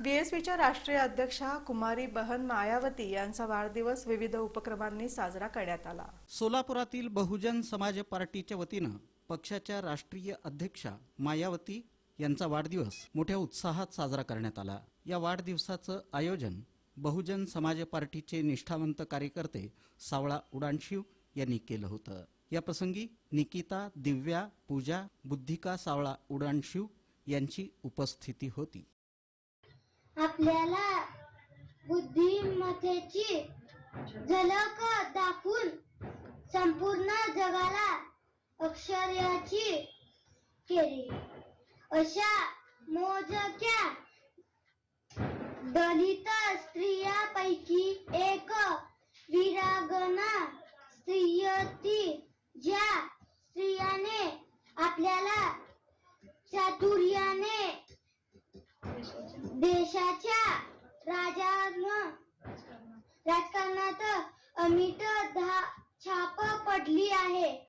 बीएसपीच्या राष्ट्रीय अध्यक्षा कुमारी बहन मायावती यांचा वाढदिवस विविध उपक्रमांनी साजरा करण्यात आला. सोलापुरातील बहुजन समाज पार्टीच्या वतीनं पक्षाच्या राष्ट्रीय अध्यक्षा मायावती यांचा वाढदिवस मोठ्या उत्साहात साजरा करण्यात आला. या वाढदिवसाचं आयोजन बहुजन समाज पार्टीचे निष्ठावंत कार्यकर्ते सावळा उडाणशिव यांनी केलं होतं. या प्रसंगी निकिता दिव्या पूजा बुद्धिका सावळा उडाणशिव यांची उपस्थिती होती. आपल्याला बुद्धिमत्तेची झलक दाखवून संपूर्ण जगाला अक्षर्याची केली. अशा मोजक्या दलित स्त्रियापैकी एक वीरांगना स्त्रियती ज्या स्त्रियाने आपल्याला चातुर्याने देशाच्या राजान राजकारणात अमित छाप पडली आहे.